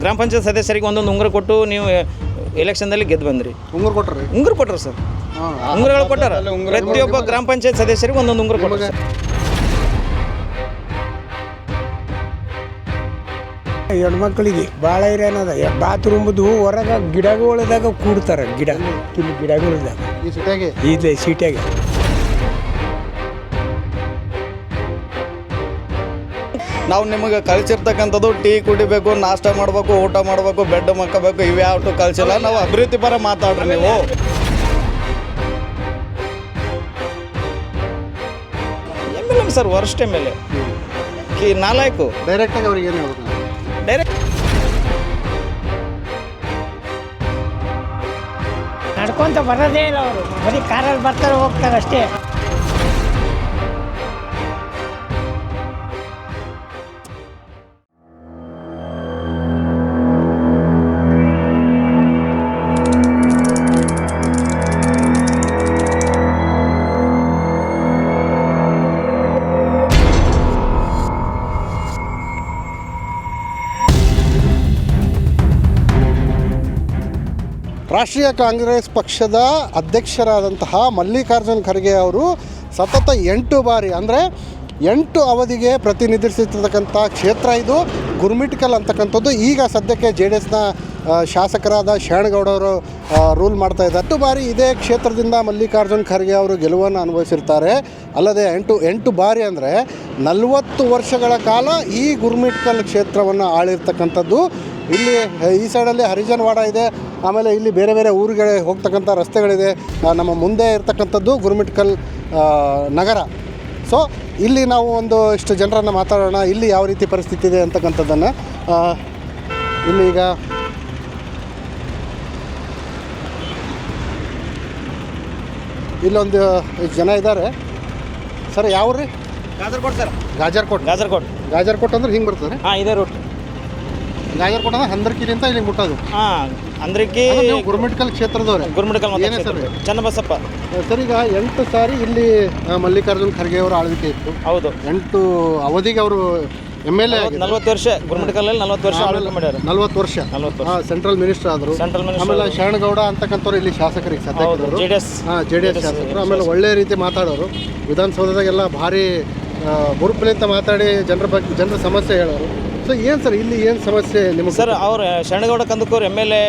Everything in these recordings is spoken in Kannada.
ಗ್ರಾಮ ಪಂಚಾಯತ್ ಸದಸ್ಯರಿಗೆ ಒಂದೊಂದು ಉಂಗುರ ಕೊಟ್ಟು ನೀವು ಎಲೆಕ್ಷನ್ದಲ್ಲಿ ಗೆದ್ದು ಬಂದ್ರಿ. ಉಂಗುರ ಕೊಟ್ರಿ? ಉಂಗುರ ಕೊಟ್ಟರು ಸರ್. ಉಂಗುರಗಳು ಕೊಟ್ಟಾರ? ಪ್ರತಿಯೊಬ್ಬ ಗ್ರಾಮ ಪಂಚಾಯತ್ ಸದಸ್ಯರಿಗೆ ಒಂದೊಂದು ಉಂಗುರ ಕೊಟ್ಟರು ಹೆಣ್ಮಕ್ಳಿಗೆ ಭಾಳ ಇರೋದ ಬಾತ್ರೂಮ್ದು ಹೊರಗೆ ಗಿಡಗಳದಾಗ ಕೂಡ್ತಾರೆ ಗಿಡ. ಗಿಡಗಳದಾಗ. ಈ ಸಿಟಿಯಾಗೆ. ನಾವು ನಿಮಗೆ ಕಳಿಸಿರ್ತಕ್ಕಂಥದ್ದು ಟೀ ಕುಡಿಬೇಕು ನಾಷ್ಟ ಮಾಡಬೇಕು ಊಟ ಮಾಡಬೇಕು ಬೆಡ್ ಮಕ್ಕಬೇಕು ಇವ್ಯಾವಟು ಕಳಿಸಿಲ್ಲ. ನಾವು ಅಭಿವೃದ್ಧಿ ಪರ ಮಾತಾಡ್ರಿ ನೀವು. M L M sir worst time L A. ಕಿ ನಾಲ್ಕು. ಡೈರೆಕ್ಟಾಗಿ ಅವ್ರಿಗೆ ಏನು ಹೇಳ್ಬೇಕು? ಡೈರೆಕ್ಟ್ ನಡ್ಕೊಂತ ಬರೋದೇ ಇಲ್ಲ ಅವರು. ಬರೀ ಕಾರಲ್ಲಿ ಬರ್ತಾರೆ ಹೋಗ್ತಾರೆ ಅಷ್ಟೇ. ರಾಷ್ಟ್ರೀಯ ಕಾಂಗ್ರೆಸ್ ಪಕ್ಷದ ಅಧ್ಯಕ್ಷರಾದಂತಹ ಮಲ್ಲಿಕಾರ್ಜುನ್ ಖರ್ಗೆ ಅವರು ಸತತ ಎಂಟು ಬಾರಿ, ಅಂದರೆ ಎಂಟು ಅವಧಿಗೆ ಪ್ರತಿನಿಧಿಸಿರ್ತಕ್ಕಂಥ ಕ್ಷೇತ್ರ ಇದು. ಗುರ್ಮಿಟ್ಕಲ್ ಅಂತಕ್ಕಂಥದ್ದು. ಈಗ ಸದ್ಯಕ್ಕೆ ಜೆ ಡಿ ಎಸ್ನ ಶಾಸಕರಾದ ಶರಣಗೌಡವರು ರೂಲ್ ಮಾಡ್ತಾ ಇದ್ದಾರೆ. ಹತ್ತು ಬಾರಿ ಇದೇ ಕ್ಷೇತ್ರದಿಂದ ಮಲ್ಲಿಕಾರ್ಜುನ್ ಖರ್ಗೆ ಅವರು ಗೆಲುವನ್ನು ಅನುಭವಿಸಿರ್ತಾರೆ. ಅಲ್ಲದೆ ಎಂಟು ಎಂಟು ಬಾರಿ ಅಂದರೆ ನಲವತ್ತು ವರ್ಷಗಳ ಕಾಲ ಈ ಗುರ್ಮಿಟ್ಕಲ್ ಕ್ಷೇತ್ರವನ್ನು ಆಳಿರ್ತಕ್ಕಂಥದ್ದು. ಇಲ್ಲಿ ಈ ಸೈಡಲ್ಲಿ ಹರಿಜನವಾಡ ಇದೆ. ಆಮೇಲೆ ಇಲ್ಲಿ ಬೇರೆ ಬೇರೆ ಊರುಗಳಿಗೆ ಹೋಗ್ತಕ್ಕಂಥ ರಸ್ತೆಗಳಿದೆ. ನಮ್ಮ ಮುಂದೆ ಇರ್ತಕ್ಕಂಥದ್ದು ಗುರುಮಿಟ್ಕಲ್ ನಗರ. ಸೊ ಇಲ್ಲಿ ನಾವು ಒಂದು ಇಷ್ಟು ಜನರನ್ನು ಮಾತಾಡೋಣ. ಇಲ್ಲಿ ಯಾವ ರೀತಿ ಪರಿಸ್ಥಿತಿ ಇದೆ ಅಂತಕ್ಕಂಥದ್ದನ್ನು. ಇಲ್ಲಿ ಈಗ ಇಲ್ಲೊಂದು ಜನ ಇದ್ದಾರೆ. ಸರ್ ಯಾವ ರೀ ಗಾಜರ್ಕೋಟ್ ಸರ್ ಗಾಜರ್ಕೋಟ್. ಗಾಜರ್ಕೋಟ್. ಗಾಜರ್ಕೋಟ್ ಅಂದ್ರೆ ಹಿಂಗೆ ಬರ್ತದೆ. ಹಾಂ ಇದೇ ರೂಟ್ ಗಾಜರ್ಕೋಟ್ ಅಂದ್ರೆ ಹಂದರ್ಕಿಲಿಂದ ಇಲ್ಲಿ ಮುಟ್ಟೋದು ಹಾಂ ಅಂದ್ರಿಕಿ ಗುರುಮಿಟ್ಕಲ್ ಕ್ಷೇತ್ರದವ್ರೆ. ಗುರುಮಿಟ್ಕಲ್ ಏನೇ ಸರ್ ಚನ್ನಬಸಪ್ಪ. ಸರ್ ಈಗ ಎಂಟು ಸಾರಿ ಇಲ್ಲಿ ಮಲ್ಲಿಕಾರ್ಜುನ್ ಖರ್ಗೆ ಅವರ ಆಳ್ವಿಕೆ ಇತ್ತು. ಹೌದು. ಎಂಟು ಅವಧಿಗೆ ಅವರು ಎಂ ಎಲ್ ಎ ನಲ್ವತ್ತು ವರ್ಷ ಗುರುಮಿಡ್ಕಲ್ಲಲ್ಲಿ ನಲ್ವತ್ತು ವರ್ಷ ಆಳ್ವಿಕೆ ಮಾಡ್ಯಾರ. ನಲ್ವತ್ತು ವರ್ಷ. ನಲ್ವತ್ತು ಸೆಂಟ್ರಲ್ ಮಿನಿಸ್ಟರ್ ಆದರು. ಸೆಂಟ್ರಲ್ ಮಿನಿಸ್ಟರ್ ಆಮೇಲೆ ಶರಣಗೌಡ ಅಂತಕ್ಕಂಥವ್ರು ಇಲ್ಲಿ ಶಾಸಕರಿಗೆ ಸದ್ಯಕ್ಕೆ ಜೆ ಡಿ ಎಸ್ ಹಾಂ ಜೆ ಡಿ ಎಸ್ ಶಾಸಕರು. ಆಮೇಲೆ ಒಳ್ಳೆ ರೀತಿ ಮಾತಾಡೋರು. ವಿಧಾನಸೌಧದಾಗೆಲ್ಲ ಭಾರಿ ಗುರುಪ್ಲಿಂತ ಮಾತಾಡಿ ಜನರ ಬಗ್ಗೆ ಜನರ ಸಮಸ್ಯೆ ಹೇಳೋರು. ಸೊ ಏನು ಸರ್ ಇಲ್ಲಿ ಏನು ಸಮಸ್ಯೆ ನಿಮಗೆ? ಸರ್ ಅವ್ರು Sharanagouda Kandakur M L A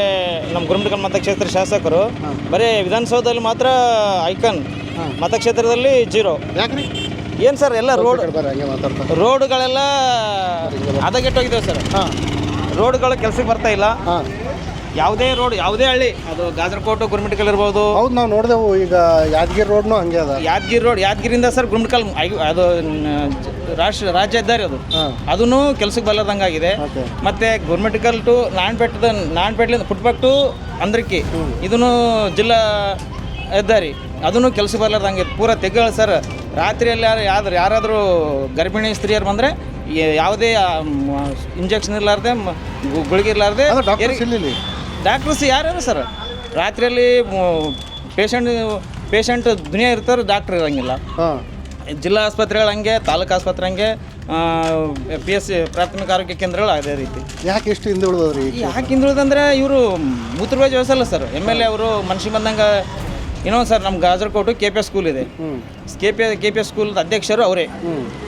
ನಮ್ಮ ಗುರುಮಠಕಲ್ ಮತಕ್ಷೇತ್ರ ಶಾಸಕರು ಬರೀ ವಿಧಾನಸೌಧದಲ್ಲಿ ಮಾತ್ರ ಐಕನ್ ಮತಕ್ಷೇತ್ರದಲ್ಲಿ ಜೀರೋ. ಯಾಕ್ರಿ? ಏನು ಸರ್ ಎಲ್ಲ ರೋಡ್ ರೋಡ್ಗಳೆಲ್ಲ ಹದಗೆಟ್ಟೋಗಿದ್ದಾವೆ ಸರ್. ಹಾಂ. ರೋಡ್ಗಳು ಕೆಲಸಕ್ಕೆ ಬರ್ತಾ ಇಲ್ಲ. ಹಾಂ. ಯಾವುದೇ ರೋಡ್ ಯಾವುದೇ ಹಳ್ಳಿ ಅದು ಗಾಜರಕೋಟು ಗುರುಮಿಟ್ಕಲ್ ಇರ್ಬೋದು. ಹೌದು ನಾವು ನೋಡಿದೆವು ಈಗ ಯಾದಗಿರಿ ರೋಡ್ನು ಹಂಗೆ ಅದ. ಯಾದಗಿರಿ ರೋಡ್ ಯಾದಗಿರಿಯಿಂದ ಸರ್ ಗುರುಮಿಟ್ಕಲ್ ಅದು ರಾಷ್ಟ್ರ ರಾಜ್ಯ ಹೆದ್ದಾರಿ ಅದು. ಅದನ್ನು ಕೆಲಸಕ್ಕೆ ಬಲ್ಲದಂಗಾಗಿದೆ ಆಗಿದೆ ಮತ್ತೆ ಗುರುಮಿಟ್ಕಲ್ ಟು ನಾಣ್ಪೇಟದ ನಾಣ್ಪೇಟ್ಲಿಂದ ಫುಟ್ಬಾಕ್ ಟು ಅಂದ್ರಕ್ಕಿ ಇದನ್ನು ಜಿಲ್ಲಾ ಹೆದ್ದಾರಿ. ಅದನ್ನು ಕೆಲಸಕ್ಕೆ ಬರಲಾರ್ದಂಗೆ ಪೂರ ತೆಗ್ಗಳ ಸರ್. ರಾತ್ರಿಯಲ್ಲಿ ಯಾರು ಯಾರಾದರೂ ಗರ್ಭಿಣಿ ಸ್ತ್ರೀಯರು ಬಂದರೆ ಯಾವುದೇ ಇಂಜೆಕ್ಷನ್ ಇರಲಾರ್ದೆ ಗುಳಿಗೆ ಇರಲಾರ್ದೆ ಡಾಕ್ಟರ್ಸ್ ಯಾರ್ಯಾರು ಸರ್? ರಾತ್ರಿಯಲ್ಲಿ ಪೇಷಂಟ್ ಪೇಷಂಟ್ ದುನಿಯಾ ಇರ್ತಾರೆ ಡಾಕ್ಟ್ರ್ ಇರೋಂಗಿಲ್ಲ. ಜಿಲ್ಲಾ ಆಸ್ಪತ್ರೆಗಳು ಹಂಗೆ ತಾಲೂಕು ಆಸ್ಪತ್ರೆ ಹಂಗೆ ಪಿ ಎಸ್ ಸಿ ಪ್ರಾಥಮಿಕ ಆರೋಗ್ಯ ಕೇಂದ್ರಗಳು ಅದೇ ರೀತಿ. ಯಾಕೆ ಎಷ್ಟು ಹಿಂದುಳಿದ್ರಿ ಯಾಕೆ ಹಿಂದುಳಿದಂದ್ರೆ ಇವರು ಮೂತ್ರವೇ ವ್ಯವಸ್ಥೆ ಸರ್. ಎಂ ಎಲ್ ಎ ಅವರು ಮನುಷ್ಯ ಬಂದಂಗೆ ಇನ್ನೊಂದು ಸರ್ ನಮ್ಮ Gajarkot K P S school ಇದೆ. K P K P S school ಅಧ್ಯಕ್ಷರು ಅವರೇ.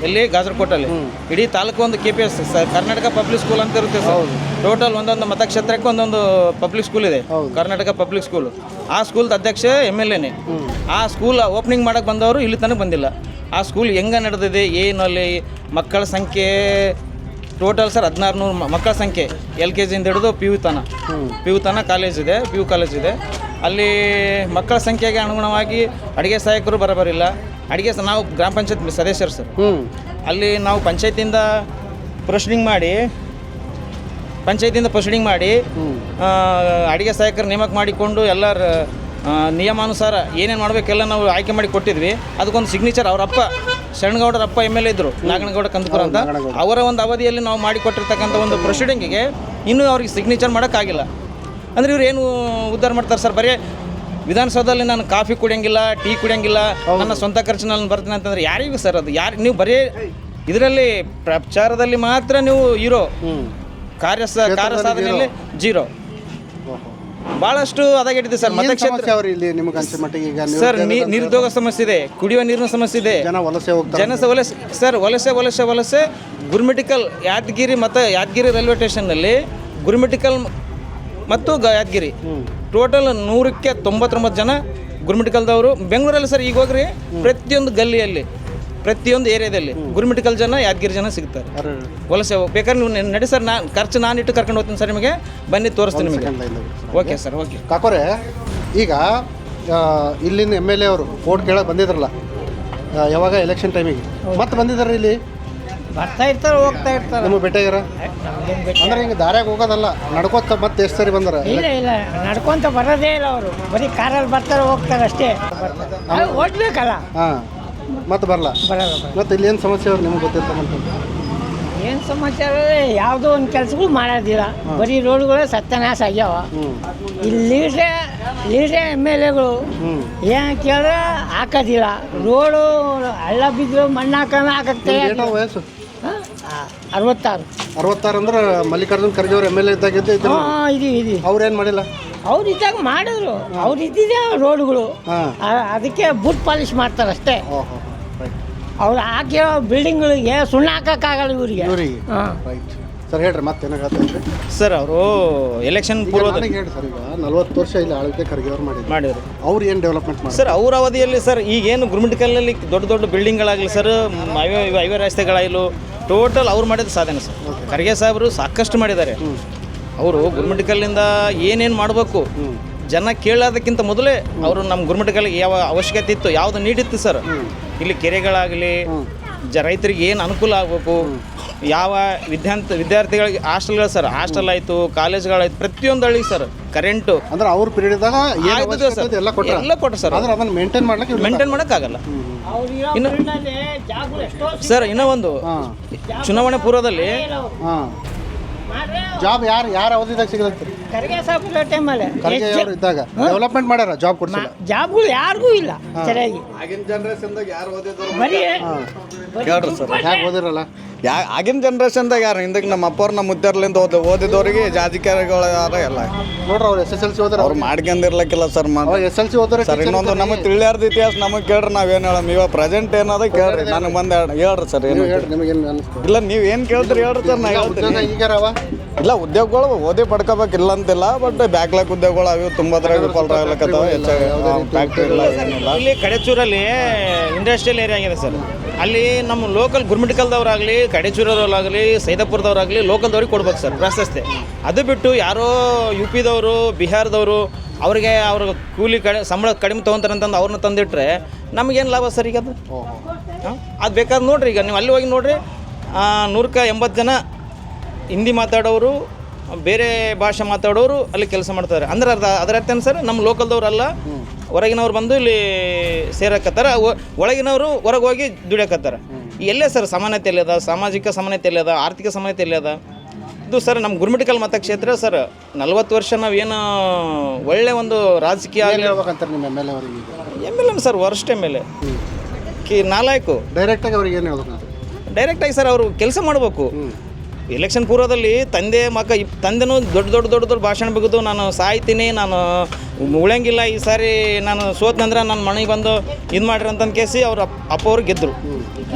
ಇಲ್ಲಿ ಗಾಜರಕೋಟಲ್ಲಿ. ಇಡೀ ತಾಲೂಕು ಒಂದು K P S Karnataka public school ಅಂತ ಇರುತ್ತೆ ಸರ್ ಟೋಟಲ್ ಒಂದೊಂದು ಮತಕ್ಷೇತ್ರಕ್ಕೆ ಒಂದೊಂದು ಪಬ್ಲಿಕ್ ಸ್ಕೂಲ್ ಇದೆ. ಕರ್ನಾಟಕ ಪಬ್ಲಿಕ್ ಸ್ಕೂಲ್ ಆ ಸ್ಕೂಲ್ದ ಅಧ್ಯಕ್ಷ ಎಂ ಎಲ್ ಎನೇ ಆ ಸ್ಕೂಲ್ ಓಪನಿಂಗ್ ಮಾಡಕ್ಕೆ ಬಂದವರು ಇಲ್ಲಿ ತನಕ ಬಂದಿಲ್ಲ. ಆ ಸ್ಕೂಲ್ ಹೆಂಗೆ ನಡೆದಿದೆ ಏನು ಅಲ್ಲಿ ಮಕ್ಕಳ ಸಂಖ್ಯೆ ಟೋಟಲ್ ಸರ್ ಹದಿನಾರು ನೂರು ಮಕ್ಕಳ ಸಂಖ್ಯೆ. ಎಲ್ ಕೆ ಜಿಯಿಂದ ಹಿಡಿದು ಪಿ ಯು ತನ. ಪಿ ಯು ತನ ಕಾಲೇಜ್ ಇದೆ ಪಿ ಯು ಕಾಲೇಜ್ ಇದೆ. ಅಲ್ಲಿ ಮಕ್ಕಳ ಸಂಖ್ಯೆಗೆ ಅನುಗುಣವಾಗಿ ಅಡುಗೆ ಸಹಾಯಕರು ಬರಬರಿಲ್ಲ. ಅಡುಗೆ ಸ- ನಾವು ಗ್ರಾಮ ಪಂಚಾಯತ್ ಸದಸ್ಯರು ಸರ್. ಹ್ಞೂ ಅಲ್ಲಿ ನಾವು ಪಂಚಾಯತಿಂದ ಪ್ರೊಸೀಡಿಂಗ್ ಮಾಡಿ ಪಂಚಾಯತಿಂದ ಪ್ರೊಸೀಡಿಂಗ್ ಮಾಡಿ ಅಡುಗೆ ಅಡಿಗೆ ಸಹಾಯಕರು ನೇಮಕ ಮಾಡಿಕೊಂಡು ಎಲ್ಲರ ಆ, ನಿಯಮಾನುಸಾರ ಏನೇನು ಮಾಡಬೇಕೆಲ್ಲ ನಾವು ಆಯ್ಕೆ ಮಾಡಿ ಕೊಟ್ಟಿದ್ವಿ. ಅದಕ್ಕೊಂದು ಸಿಗ್ನೇಚರ್ ಅವರಪ್ಪ ಅಪ್ಪ ಶರಣಗೌಡರ ಅಪ್ಪ ಎಂ ಎಲ್ ಎ ಇದ್ರು ನಾಗನಗೌಡ ಕಂದಪುರ ಅಂತ. ಅವರ ಒಂದು ಅವಧಿಯಲ್ಲಿ ನಾವು ಮಾಡಿಕೊಟ್ಟಿರ್ತಕ್ಕಂಥ ಒಂದು ಪ್ರೊಸೀಡಿಂಗಿಗೆ ಇನ್ನೂ ಅವ್ರಿಗೆ ಸಿಗ್ನೇಚರ್ ಮಾಡೋಕ್ಕಾಗಿಲ್ಲ. ಅಂದ್ರೆ ಇವ್ರು ಏನು ಉದ್ಧಾರ ಮಾಡ್ತಾರೆ ಸರ್? ಬರೀ ವಿಧಾನಸೌಧದಲ್ಲಿ ನಾನು ಕಾಫಿ ಕುಡಿಯಂಗಿಲ್ಲ ಟೀ ಕುಡಿಯಂಗಿಲ್ಲ ನನ್ನ ಸ್ವಂತ ಖರ್ಚಿನಲ್ಲಿ ಬರ್ತೀನಿ ಅಂತಂದ್ರೆ ಯಾರಿಗೂ ಸರ್ ಅದು? ಯಾರು ನೀವು ಬರೀ ಇದರಲ್ಲಿ ಪ್ರಚಾರದಲ್ಲಿ ಮಾತ್ರ ನೀವು ಇರೋ ಕಾರ್ಯ ಕಾರ್ಯ ಸಾಧನೆಯಲ್ಲಿ ಜೀರೋ. ಬಹಳಷ್ಟು ಅದಾಗಿಟ್ಟಿದೆ ಸರ್. ಮತಕ್ಷೇತ್ರ ಸರ್ ನಿರುದ್ಯೋಗ ಸಮಸ್ಯೆ ಇದೆ. ಕುಡಿಯುವ ನೀರಿನ ಸಮಸ್ಯೆ ಇದೆ. ಜನ ವಲಸೆ ಹೋಗ್ತಾರೆ ಜನ ವಲಸೆ ಸರ್ ವಲಸೆ ವಲಸೆ ವಲಸೆ ಗುರುಮಿಟಿಕಲ್ ಯಾದಗಿರಿ ಮತ್ತು ಯಾದಗಿರಿ ರೈಲ್ವೆ ಸ್ಟೇಷನ್ನಲ್ಲಿ ಗುರುಮಿಟಿಕಲ್ ಮತ್ತು ಗ ಯಾದಗಿರಿ? ಟೋಟಲ್ ನೂರಕ್ಕೆ ತೊಂಬತ್ತೊಂಬತ್ತು ಜನ ಗುರುಮಿಟಿಕಲ್ದವರು ಬೆಂಗಳೂರಲ್ಲಿ ಸರ್ ಈಗ ಹೋಗ್ರಿ ಪ್ರತಿಯೊಂದು ಗಲ್ಲಿಯಲ್ಲಿ ಪ್ರತಿಯೊಂದು ಏರಿಯಾದಲ್ಲಿ ಗುರುಮಿಟಿಕಲ್ ಜನ ಯಾದಗಿರಿ ಜನ ಸಿಗ್ತಾರೆ. ವಲಸೆ ಹೋಗ್- ಬೇಕಾದ್ರೆ ನೀವು ನೆ- ನಡಿ ಸರ್ ನಾನು ಖರ್ಚು ನಾನು ಇಟ್ಟು ಕರ್ಕೊಂಡು ಹೋಗ್ತೀನಿ ಸರ್ ನಿಮಗೆ. ಬನ್ನಿ ತೋರಿಸ್ತೀನಿ ನಿಮಗೆ. Okay sir okay. ಕಾಕೋರೆ ಈಗ ಆ, ಇಲ್ಲಿನ ಎಂ ಎಲ್ ಎ ಅವರು ಓಟ್ ಕೇಳಕ್ಕೆ ಬಂದಿದ್ರಲ್ಲ ಆ, ಯಾವಾಗ ಎಲೆಕ್ಷನ್ ಟೈಮಿಗೆ ಮತ್ತೆ ಬಂದಿದ್ದಾರೆ ಇಲ್ಲಿ? ಬರ್ತಾ ಇರ್ತಾರೆ ಹೋಗ್ತಾ ಇರ್ತಾರೆ. ನಿಮಗೆ ನಮ್ಗೇನ್ ಬಿಟ್ಟು- ಅಂದ್ರೆ ಹಿಂಗೆ ದಾರ್ಯಾಗ ಹೋಗೋದಲ್ಲ ನಡ್ಕೋತ ಮತ್ತೆ ಎಷ್ಟು ಸರಿ ಬಂದಾರ? ಇಲ್ಲ ಇಲ್ಲ ನಡ್ಕೊಂತ ಬರೋದೇ ಇಲ್ಲ ಅವರು. ಬರೀ ಕಾರಲ್ಲಿ ಬರ್ತಾರೆ ಹೋಗ್ತಾರೆ ಅಷ್ಟೇ. ಓಡ್ಬೇಕಲ್ಲ ಹಾಂ ಮತ್ತೆ ಬರಲ್ಲ. ಬರಲ್ಲ ಬರಲ್ಲ. ಮತ್ತೆ ಇಲ್ಲಿ ಏನು ಸಮಸ್ಯೆ ಅವ್ರು ನಿಮ್ಗೆ ಗೊತ್ತಿರ್ತಕ್ಕಂಥ ಏನು ಸಮಾಚಾರ ಯಾವುದೋ ಒಂದು ಕೆಲಸಗಳು ಮಾಡೋದಿಲ್ಲ. ಬರೀ ರೋಡ್ಗಳು ಸತ್ಯನಾಶ ಆಗ್ಯಾವ. ಇಲ್ಲಿ ಲೀಡ್ರೆ ಲೀಡ್ರೆ ಎಂ ಎಲ್ ಎಗಳು ಏನು ಕೇಳಿದ್ರೆ ಹಾಕೋದಿಲ್ಲ. ರೋಡು ಹಳ್ಳ ಬಿದ್ದು ಮಣ್ಣು ಹಾಕೋಣ ಹಾಕತ್ತೆ ವಯಸ್ಸು? ಅರವತ್ತಾರು. ಅರವತ್ತಾರು ಅಂದ್ರೆ ಮಲ್ಲಿಕಾರ್ಜುನ್ ಖರ್ಗೆ ಅವ್ರು ಎಂ ಎಲ್ ಎ ಇದ್ದಾಗಿದ್ದು ಇದ್ರು? ಹಾಂ ಇದೀವಿ ಅವ್ರು ಏನು ಮಾಡಿಲ್ಲ? ಅವ್ರು ಇದ್ದಾಗ ಮಾಡಿದ್ರು. ಅವ್ರು ಇದ್ದಿದ್ದೆ ರೋಡ್ಗಳು. ಅದಕ್ಕೆ ಬುಟ್ ಪಾಲಿಶ್ ಮಾಡ್ತಾರೆ ಅಷ್ಟೇ ಅವ್ರು ಹಾಕಿರೋ ಬಿಲ್ಡಿಂಗ್ಗಳಿಗೆ ಸುಣ್ಣ ಹಾಕೋಕ್ಕಾಗಲ್ಲ ಇವರಿಗೆ. ಇವರಿಗೆ. ಹಾಂ. ರೈಟ್ ಸರ್ ಹೇಳ್ರಿ ಮತ್ತೆ ಏನಾಗತ್ತೆ ಸರ್ ಅವರು ಎಲೆಕ್ಷನ್ ಪೂರ್ವದಲ್ಲಿ ನನಗೆ ಹೇಳಿ ಸರ್ ಈಗ ನಲ್ವತ್ತು ವರ್ಷ ಇಲ್ಲಿ ಆಳ್ವಿಕೆ ಖರ್ಗೆ ಅವ್ರು ಮಾಡಿದ್ರು. ಮಾಡಿದ್ರು. ಅವ್ರು ಏನು ಡೆವಲಪ್ಮೆಂಟ್ ಮಾಡಿ ಸರ್ ಅವ್ರ ಅವಧಿಯಲ್ಲಿ ಸರ್ ಈಗೇನು ಗುರುಮಿಟ್ಕಲ್ಲಲ್ಲಿ ದೊಡ್ಡ ದೊಡ್ಡ ಬಿಲ್ಡಿಂಗ್ಗಳಾಗಲಿ ಸರ್ ಹೈವೇ ಹೈವೇ ರಸ್ತೆಗಳಾಗಲು ಟೋಟಲ್ ಅವ್ರು ಮಾಡಿದ ಸಾಧನೆ ಸರ್. ಖರ್ಗೆ ಸಾಹೇಬರು ಸಾಕಷ್ಟು ಮಾಡಿದ್ದಾರೆ. ಅವರು ಗುರುಮಿಟ್ಕಲ್ಲಿಂದ ಏನೇನು ಮಾಡಬೇಕು? ಜನ ಕೇಳೋದಕ್ಕಿಂತ ಮೊದಲೇ ಅವರು ನಮ್ಮ ಗುರುಮಿಟ್ಕಲ್ಗೆ ಯಾವ ಅವಶ್ಯಕತೆ ಇತ್ತು ಯಾವುದು ನೀಡಿತ್ತು ಸರ್? ಇಲ್ಲಿ ಕೆರೆಗಳಾಗಲಿ ಜ ರೈತರಿಗೆ ಏನು ಅನುಕೂಲ ಆಗಬೇಕು? ಯಾವ ವಿದ್ಯಾಂತ ವಿದ್ಯಾರ್ಥಿಗಳಿಗೆ ಹಾಸ್ಟೆಲ್ಗಳು ಸರ್ ಹಾಸ್ಟೆಲ್ ಆಯಿತು ಕಾಲೇಜ್ಗಳಾಯ್ತು ಪ್ರತಿಯೊಂದು ಹಳ್ಳಿ ಸರ್ ಕರೆಂಟು. ಅಂದ್ರೆ ಅವ್ರ ಪೀರಿಯಡ್ದಾಗ ಸರ್. ಎಲ್ಲ ಕೊಟ್ಟರು ಎಲ್ಲ ಕೊಟ್ರು ಸರ್. ಅಂದ್ರೆ ಅದನ್ನ ಮೇಂಟೈನ್ ಮಾಡ್ಲಿಕ್ಕೆ ಮೆಂಟೇನ್ ಮಾಡೋಕ್ಕಾಗಲ್ಲ ಅವ್ರು ಇನ್ನು- ಸರ್ ಇನ್ನೂ ಒಂದು ಹಾಂ. ಚುನಾವಣೆ ಪೂರ್ವದಲ್ಲಿ ಹಾಂ. ಜಾಬ್ ಯಾರು ಯಾರು ಅವಧಿದಾಗ ಸಿಗಲತ್ತೀರಿ ಖರ್ಗೆ ಸಾಹೇಬ್ ಟೈಮಲ್ಲಿ ಖರ್ಗೆ ಅವರು ಇದ್ದಾಗ? ಡೆವಲಪ್ಮೆಂಟ್ ಮಾಡ್ಯಾರ ಜಾಬ್ ಕೊಡ್ಸಿಲ್ಲ? ಜಾಬ್ಗಳು ಯಾರಿಗೂ ಇಲ್ಲ ಸರಿಯಾಗಿ. ಆಗಿನ ಜನರೇಷನ್ದಾಗ ಯಾರು ಓದಿದ್ರು ಬರೀ ಕೇಳ್ರಿ ಸರ್? ಹೇಗೆ ಓದಿರಲ್ಲ? ಯಾ ಆಗಿನ ಜನ್ರೇಷನ್ದಾಗ ಯಾರು ಹಿಂದಕ್ಕೆ ನಮ್ಮ ಅಪ್ಪವ್ರು ನಮ್ಮ ಮುದ್ದರ್ಲಿಂದ ಓದ ಓದಿದವ್ರಿಗೆ ಜಾಜಿಕಾರಿಗಳು ಯಾರ ಎಲ್ಲ ನೋಡ್ರಿ ಅವ್ರು ಎಸ್ ಎಸ್ ಎಲ್ ಸಿ ಓದ್ರ ಅವ್ರು ಮಾಡ್ಕೊಂಡಿರ್ಲಕ್ಕಿಲ್ಲ ಸರ್ ಮಾಡಿ ಎಸ್ ಎಲ್ ಸಿ ಓದ್ರೆ ಸರ್ ಇನ್ನೊಂದು ನಮಗೆ ತಿಳಿಯಾರ್ದ ಇತಿಹಾಸ ನಮಗೆ ಕೇಳ್ರಿ ನಾವೇನು ಹೇಳಮ್ ಇವಾಗ ಪ್ರೆಸೆಂಟ್ ಏನದ ಕೇಳ್ರಿ ನನಗೆ ಬಂದು ಹೇಳ್ರಿ ಸರ್ ಏನು ಇಲ್ಲ ನೀವು ಏನು ಕೇಳ್ತೀರಿ ಹೇಳ್ರಿ ಸರ್ ನಾ ಹೇಳ್ತೀನಿ. ಇಲ್ಲ ಉದ್ಯೋಗಗಳು ಓದಿ ಪಡ್ಕೋಬೇಕು ಇಲ್ಲ ಅಂತಿಲ್ಲ ಬಟ್ ಬ್ಯಾಕ್ಲಾಕ್ ಉದ್ಯೋಗಗಳು ಅವು ತುಂಬಾದ್ರಾಗ ವಿಫಲರಾಗ್ಲಕತ್ತಾವ ಹೆಚ್ಚಾಗಿ ಫ್ಯಾಕ್ಟ್ರಿ ಇಲ್ಲ. ಏನಿಲ್ಲ. ಇಲ್ಲಿ ಕಡೆಚೂರಲ್ಲಿ ಇಂಡಸ್ಟ್ರಿಯಲ್ ಏರಿಯಾ ಆಗಿದೆ ಸರ್ ಅಲ್ಲಿ ನಮ್ಮ ಲೋಕಲ್ ಗುರ್ಮಿಟಿಕಲ್ದವ್ರಾಗಲಿ ಕಡೆಚೂರವ್ರಾಗಲಿ ಸೈದಾಪುರದವ್ರಾಗಲಿ ಲೋಕಲ್ದವ್ರಿಗೆ ಕೊಡ್ಬೇಕು ಸರ್ ಪ್ರಾಶಸ್ತ್ಯ ಅದು ಬಿಟ್ಟು ಯಾರೋ ಯು ಪಿದವರು ಬಿಹಾರದವರು, ಅವ್ರಿಗೆ ಅವ್ರ ಕೂಲಿ ಕಡೆ, ಸಂಬಳ ಕಡಿಮೆ ತೊಗೊಂತಾರೆ ಅಂತಂದು ಅವ್ರನ್ನ ತಂದಿಟ್ರೆ ನಮಗೇನು ಲಾಭ ಸರ್ ಈಗ ಅದು? ಅದು ಬೇಕಾದ್ರೆ ನೋಡ್ರಿ ಈಗ, ನೀವು ಅಲ್ಲಿ ಹೋಗಿ ನೋಡ್ರಿ ನೂರಕ್ಕೆ ಎಂಬತ್ತು ಜನ ಹಿಂದಿ ಮಾತಾಡೋರು, ಬೇರೆ ಭಾಷೆ ಮಾತಾಡೋರು ಅಲ್ಲಿ ಕೆಲಸ ಮಾಡ್ತಾರೆ. ಅಂದ್ರೆ ಅರ್ಧ ಅದರ ಅರ್ಥ ಏನು ಸರ್? ನಮ್ಮ ಲೋಕಲ್ದವ್ರು ಅಲ್ಲ ಹೊರಗಿನವ್ರು ಬಂದು ಇಲ್ಲಿ ಸೇರಕತ್ತಾರ ಒಳಗಿನವರು ಹೊರಗೆ ಹೋಗಿ ದುಡಿಯಕತ್ತಾರ. ಎಲ್ಲೇ ಸರ್ ಸಮಾನತೆ ಎಲ್ಲಿದೆ? ಸಾಮಾಜಿಕ ಸಮಾನತೆ ಎಲ್ಲಿದೆ? ಆರ್ಥಿಕ ಸಮಾನತೆ ಎಲ್ಲಿದೆ? ಇದು ಸರ್ ನಮ್ಮ ಗುರುಮಿಟಿಕಲ್ ಮತಕ್ಷೇತ್ರ ಸರ್ ನಲ್ವತ್ತು ವರ್ಷ ನಾವೇನು ಒಳ್ಳೆ ಒಂದು ರಾಜಕೀಯ ಏನು ಹೇಳ್ಬೇಕಂತಾರೆ ನಿಮ್ಮ ಎಂ ಎಲ್ ಎ ಅವರಿಗೆ M L sir worst M L A ಕಿ ನಾಲ್ಕು. ಡೈರೆಕ್ಟಾಗಿ ಅವ್ರಿಗೆ ಏನು ಡೈರೆಕ್ಟಾಗಿ ಸರ್ ಅವರು ಕೆಲಸ ಮಾಡಬೇಕು. ಎಲೆಕ್ಷನ್ ಪೂರ್ವದಲ್ಲಿ ತಂದೆ, ಮಗ ಇಪ್ ತಂದೆನೂ ದೊಡ್ಡ ದೊಡ್ಡ ದೊಡ್ಡ ದೊಡ್ಡ ಭಾಷಣ ಬಿಗಿದು ನಾನು ಸಾಯ್ತೀನಿ, ನಾನು ಉಳಂಗಿಲ್ಲ ಈ ಸಾರಿ ನಾನು ಸೋತ್ನಂದ್ರೆ ನನ್ನ ಮನೆಗೆ ಬಂದು ಇದು ಮಾಡ್ರಿ ಅಂತಂದು ಕೇಸಿ ಅವ್ರ ಅಪ್ಪ ಅಪ್ಪ ಅವ್ರು ಗೆದ್ದರು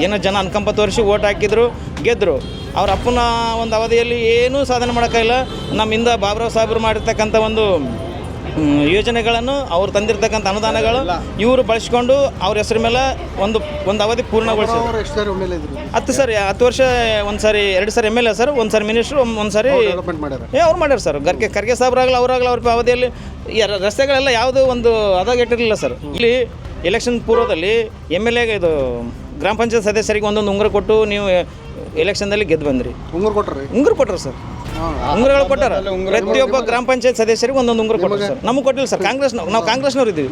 ಏನೋ ಜನ ಅನ್ಕಂಪ ತೋರಿಸಿ ಓಟ್ ಹಾಕಿದ್ರು ಗೆದ್ದರು ಅವ್ರ ಅಪ್ಪನ ಒಂದು ಅವಧಿಯಲ್ಲಿ ಏನೂ ಸಾಧನೆ ಮಾಡೋಕ್ಕಾಗಿಲ್ಲ ನಮ್ಮಿಂದ ಬಾಬುರಾವ್ ಸಾಹೇಬ್ರು ಮಾಡಿರ್ತಕ್ಕಂಥ ಒಂದು ಯೋಜನೆಗಳನ್ನು ಅವ್ರು ತಂದಿರ್ತಕ್ಕಂಥ ಅನುದಾನಗಳು ಇವರು ಬಳಸ್ಕೊಂಡು ಅವ್ರ ಹೆಸರು ಮೇಲೆ ಒಂದು ಒಂದು ಅವಧಿ ಪೂರ್ಣಗೊಳಿಸ ಹತ್ತು ಸರಿ ಹತ್ತು ವರ್ಷ ಒಂದು ಸಾರಿ ಎರಡು ಸಾರಿ ಎಂ ಎಲ್ ಎ ಸರ್ ಒಂದು ಸಾರಿ ಮಿನಿಸ್ಟ್ರು ಒಂದು ಸಾರಿ ಏ ಅವ್ರು ಮಾಡ್ಯಾರ ಸರ್. ಗರ್ಗೆ ಖರ್ಗೆ ಸಾಬ್ರಾಗಲಿ ಅವರಾಗಲಿ ಅವ್ರ ಅವಧಿಯಲ್ಲಿ ರಸ್ತೆಗಳೆಲ್ಲ ಯಾವುದೂ ಒಂದು ಅದಾಗಿಟ್ಟಿರಲಿಲ್ಲ ಸರ್. ಇಲ್ಲಿ ಎಲೆಕ್ಷನ್ ಪೂರ್ವದಲ್ಲಿ ಎಂ ಎಲ್ ಎಗೆ ಇದು ಗ್ರಾಮ ಪಂಚಾಯತ್ ಸದಸ್ಯರಿಗೆ ಒಂದೊಂದು ಉಂಗುರ ಕೊಟ್ಟು ನೀವು ಎಲೆಕ್ಷನ್ದಲ್ಲಿ ಗೆದ್ದು ಬಂದ್ರಿ. ಉಂಗುರ ಕೊಟ್ರಿ ಉಂಗುರು ಕೊಟ್ಟರು ಸರ್. ಉಂಗುರಗಳು ಕೊಟ್ಟಾರ? ಪ್ರತಿಯೊಬ್ಬ ಗ್ರಾಮ ಪಂಚಾಯತ್ ಸದಸ್ಯರಿಗೆ ಒಂದೊಂದು ಉಂಗುರ ಕೊಟ್ಟರು ಸರ್. ನಮಗೆ ಕೊಟ್ಟಿಲ್ಲ ಸರ್. ಕಾಂಗ್ರೆಸ್ ನಾವು ಕಾಂಗ್ರೆಸ್ನವ್ರು ಇದ್ದೀವಿ.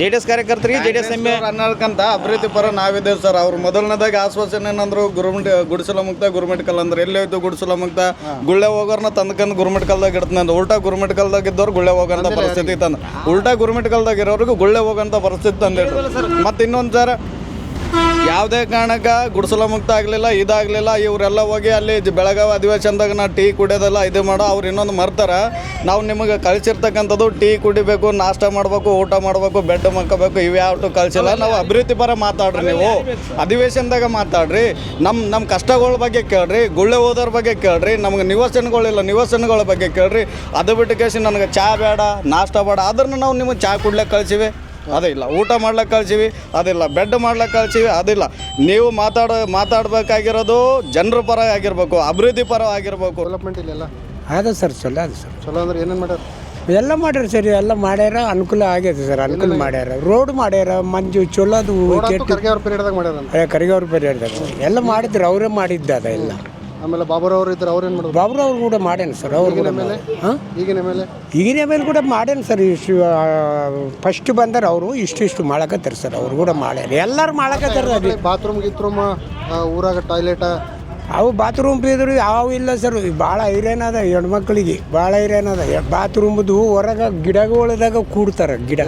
ಜೆ ಡಿ ಎಸ್ ಕಾರ್ಯಕರ್ತರಿಗೆ J D S M A ಅನ್ನೋದಕ್ಕಂತ ಅಭಿವೃದ್ಧಿ ಪರ ನಾವಿದ್ದೇವೆ ಸರ್. ಅವ್ರು ಮೊದಲನೇದಾಗಿ ಆಶ್ವಾಸನೆ ಏನಂದ್ರು ಗುರುಮಿಟ್ ಗುಡಿಸಲ ಮುಕ್ತ ಗುರುಮಿಟ್ಕಲ್ ಅಂದ್ರೆ ಎಲ್ಲಿ ಹೋಯ್ತು ಗುಡಿಸಲ ಮುಕ್ತ? ಗುಳ್ಳೆ ಹೋಗೋರ್ನ ತಂದ್ಕಂದು ಗುರುಮಿಟ್ಕಲ್ದಾಗ ಇಡ್ತಾನೆ ಉಲ್ಟಾ ಗುರುಮಿಟ್ಕಲ್ದಾಗ ಇದ್ದವ್ರು ಗುಳ್ಳೆ ಹೋಗೋಂಥ ಪರಿಸ್ಥಿತಿ ತಂದ ಉಲ್ಟಾ ಗುರುಮಿಟ್ಕಲ್ದಾಗ ಇರೋರಿಗೂ ಗುಳ್ಳೆ ಹೋಗೋಂಥ ಪರಿಸ್ಥಿತಿ ತಂದಿಡ್ತಾರೆ ಮತ್ತೆ ಇನ್ನೊಂದು ಸರ್ ಯಾವುದೇ ಕಾರಣಕ್ಕೆ ಗುಡಿಸಲ ಮುಕ್ತ ಆಗಲಿಲ್ಲ ಇದಾಗಲಿಲ್ಲ ಇವರೆಲ್ಲ ಹೋಗಿ ಅಲ್ಲಿ ಬೆಳಗಾವಿ ಅಧಿವೇಶನದಾಗ ನಾ ಟೀ ಕುಡಿಯೋದೆಲ್ಲ ಇದು ಮಾಡೋ ಅವ್ರು ಇನ್ನೊಂದು ಮರ್ತಾರ. ನಾವು ನಿಮಗೆ ಕಳಿಸಿರ್ತಕ್ಕಂಥದ್ದು ಟೀ ಕುಡಿಬೇಕು ನಾಷ್ಟ ಮಾಡಬೇಕು ಊಟ ಮಾಡಬೇಕು ಬೆಡ್ ಮಕ್ಕಬೇಕು ಇವು ಯಾವತ್ತು ಕಳಿಸಿಲ್ಲ. ನಾವು ಅಭಿವೃದ್ಧಿ ಪರ ಮಾತಾಡ್ರಿ ನೀವು. ಅಧಿವೇಶನದಾಗ ಮಾತಾಡ್ರಿ. ನಮ್ಮ ನಮ್ಮ ಕಷ್ಟಗಳ ಬಗ್ಗೆ ಕೇಳ್ರಿ ಗುಳ್ಳೆ ಓದೋರ ಬಗ್ಗೆ ಕೇಳ್ರಿ ನಮ್ಗೆ ನಿವಾಸನಗಳಿಲ್ಲ ನಿವಾಸನಗಳ ಬಗ್ಗೆ ಕೇಳ್ರಿ. ಅದು ಬಿಟ್ಟು ಕೇಸಿ ನನಗೆ ಚಾ ಬೇಡ ನಾಷ್ಟ ಬೇಡ ಅದನ್ನು ನಾವು ನಿಮಗೆ ಚಾ ಕುಡ್ಲಿಕ್ಕೆ ಕಳ್ಸಿವಿ. ಅದಿಲ್ಲ. ಊಟ ಮಾಡ್ಲಿಕ್ಕೆ ಕಳ್ಸೀವಿ ಅದಿಲ್ಲ. ಬೆಡ್ ಮಾಡ್ಲಿಕ್ಕೆ ಕಳ್ಸೀವಿ ಅದಿಲ್ಲ. ನೀವು ಮಾತಾಡೋ ಮಾತಾಡಬೇಕಾಗಿರೋದು ಜನರ ಪರ ಆಗಿರಬೇಕು ಅಭಿವೃದ್ಧಿ ಪರ ಆಗಿರಬೇಕು. ಡೆವಲಪ್ಮೆಂಟ್ ಇಲ್ಲೆಲ್ಲ ಅದ ಸರ್ ಚಲೋ ಅದು ಸರ್. ಚಲೋ ಅಂದ್ರೆ ಏನೇನು ಮಾಡ್ಯಾರ? ಎಲ್ಲ ಮಾಡ್ಯಾರ ಸರ್ ಎಲ್ಲ ಮಾಡ್ಯಾರ ಅನುಕೂಲ ಆಗೈತೆ ಸರ್ ಅನುಕೂಲ ಮಾಡ್ಯಾರ. ರೋಡ್ ಮಾಡ್ಯಾರ ಮಂಜು ಚಲೋ ಅದು ನೋಡಂತೂ ಖರ್ಗೆ ಅವ್ರ ಪೀರಿಯಡ್ದಾಗ ಮಾಡ್ಯಾರ ಕರಿಗವ್ರ ಪೀರಿಯಡ್ದಾಗ ಎಲ್ಲ ಮಾಡಿದ್ರು ಅವರೇ ಮಾಡಿದ್ದ ಅದ ಎಲ್ಲ ಆಮೇಲೆ ಬಾಬುರವ್ರು ಅವ್ರು ಏನು ಮಾಡ್ತಾರೆ ಬಾಬ್ರು ಅವ್ರು ಕೂಡ ಮಾಡ್ಯಾನ ಸರ್ ಅವ್ರು ಕೂಡ ಹಾಂ? ಈಗಿನ ಮೇಲೆ? ಈಗಿನ ಮೇಲೆ ಕೂಡ ಮಾಡ್ಯಾನ ಸರ್ ಇಷ್ಟು ಫಸ್ಟ್ ಬಂದರೆ ಅವರು ಇಷ್ಟು ಇಷ್ಟು ಮಾಡಕತ್ತಾರೆ ಸರ್ ಅವ್ರು ಕೂಡ ಮಾಡ್ಯಾರ. ಎಲ್ಲರೂ ಮಾಡಕತ್ತಾರೆ ಅದು. ಬಾತ್ರೂಮ್ ಗಿತ್ರೂಮ್ ಊರಾಗ ಟಾಯ್ಲೆಟ ಅವು ಬಾತ್ರೂಮ್ ಇದ್ರು ಯಾವ ಇಲ್ಲ ಸರ್ ಭಾಳ ಹೈರಾಣದ ಹೆಣ್ಮಕ್ಳಿಗೆ ಭಾಳ ಹೈರಾಣದ ಬಾತ್ರೂಮ್ದು ಹೊರಗೆ ಗಿಡಗಳದಾಗ ಕೂಡ್ತಾರೆ ಗಿಡ.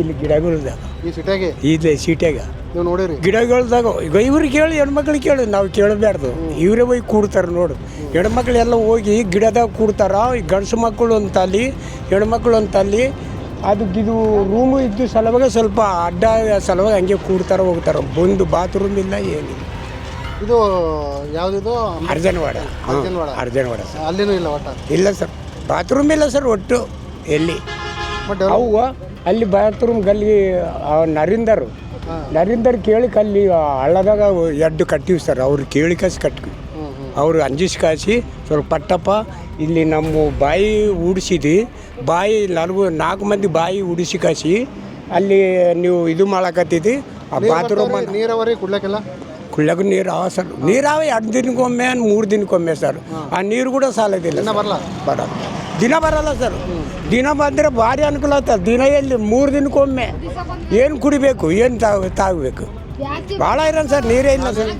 ಇಲ್ಲಿ ಗಿಡಗಳದಾಗ. ಈ ಸಿಟಿಯಾಗೆ? ಇದೆ ಸೀಟ್ಯಾಗ. ನೀವು ನೋಡಿರಿ. ಗಿಡಗಳ್ದಾಗ ಈಗ ಇವ್ರಿಗೆ ಕೇಳಿ ಹೆಣ್ಮಕ್ಳಿಗೆ ಕೇಳಿ ನಾವು ಕೇಳಬಾರ್ದು ಇವರೇ ಹೋಗಿ ಕೂಡ್ತಾರೆ ನೋಡು. ಹೆಣ್ಮಕ್ಳು ಎಲ್ಲ ಹೋಗಿ ಗಿಡದಾಗ ಕೂಡ್ತಾರ ಈ ಗಂಡಸು ಮಕ್ಕಳು ಅಂತ ಅಲ್ಲಿ ಹೆಣ್ಮಕ್ಳು ಅಂತ ಅಲ್ಲಿ ಅದು ಇದು ರೂಮು ಇದ್ದು ಸಲುವಾಗ ಸ್ವಲ್ಪ ಅಡ್ಡ ಸಲುವಾಗಿ ಹಂಗೆ ಕೂಡ್ತಾರೆ ಹೋಗ್ತಾರೆ. ಬಂದು ಬಾತ್ರೂಮ್ ಇಲ್ಲ ಏನಿಲ್ಲ. ಇದು ಯಾವುದಿದು? ಅರ್ಜನವಾಡ. ಅರ್ಜನವಾಡ. ಅರ್ಜನವಾಡ ಅಲ್ಲಿನೂ ಇಲ್ಲ ಒಟ್ಟ? ಇಲ್ಲ ಸರ್. ಬಾತ್ರೂಮ್ ಇಲ್ಲ ಸರ್ ಒಟ್ಟು ಎಲ್ಲಿ? ಬಟ್ ಅವು ಅಲ್ಲಿ ಬಾತ್ರೂಮ್ ಗಲ್ಲಿ ನರಿಂದರು. ನರಿಂದರ್ ಕೇಳಿ ಕಲ್ಲಿ ಹಳ್ಳದಾಗ ಎಡ್ಡು ಕಟ್ಟಿವಿ ಸರ್. ಅವ್ರು ಕೇಳಿ ಕಸಿ ಕಟ್ಟಿ ಅವರು ಅಂಜಿಸ್ ಕಾಸಿ ಸ್ವಲ್ಪ ಪಟ್ಟಪ್ಪ ಇಲ್ಲಿ ನಮ್ಮ ಬಾಯಿ ಉಡಿಸಿದ್ವಿ ಬಾಯಿ ನಾಲ್ಕು ನಾಲ್ಕು ಮಂದಿ ಬಾಯಿ ಉಡಿಸಿ ಕಾಸಿ ಅಲ್ಲಿ ನೀವು ಇದು ಮಾಡಕತ್ತಿದ್ದಿ ಆ ಬಾತ್ರೂಮ್ ನೀರಾವರಿ ಕುಡ್ಲಕ್ಕೆಲ್ಲ? ಕುಳ್ಳಗ ನೀರು ಅವ ಸರ್. ನೀರಾವ ಎರಡು ದಿನಕ್ಕೊಮ್ಮೆ ಮೂರು ದಿನಕ್ಕೊಮ್ಮೆ ಸರ್. ಆ ನೀರು ಕೂಡ ಸಾಲದಿಲ್ಲ ಬರಲ್ಲ ಬರಲ್ಲ. ದಿನ ಬರಲ್ಲ ಸರ್. ದಿನ ಬಂದರೆ ಭಾರಿ ಅನುಕೂಲ ಆಗ್ತದೆ. ದಿನ ಎಲ್ಲಿ? ಮೂರು ದಿನಕ್ಕೊಮ್ಮೆ. ಏನು ಕುಡಿಬೇಕು? ಏನು ತಾಗಬೇಕು? ಭಾಳ ಇರೋಣ ಸರ್ ನೀರೇ ಇಲ್ಲ ಸರ್.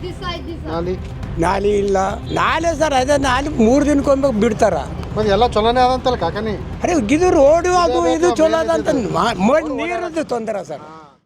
ನಾಲಿ ಇಲ್ಲ. ನಾಲೆ ಸರ್ ಅದೇ ನಾಲಿ ಮೂರು ದಿನಕ್ಕೊಮ್ಮೆ ಬಿಡ್ತಾರ. ಎಲ್ಲ ಚಲೋನೇ ಅದಂತಲ್ಲ ಕಾಕನಿ ಅರೆ ಇದು ರೋಡು ಅದು ಇದು ಚಲೋ ಅದ ಅಂತ ನೀರದ್ದು ತೊಂದರೆ ಸರ್.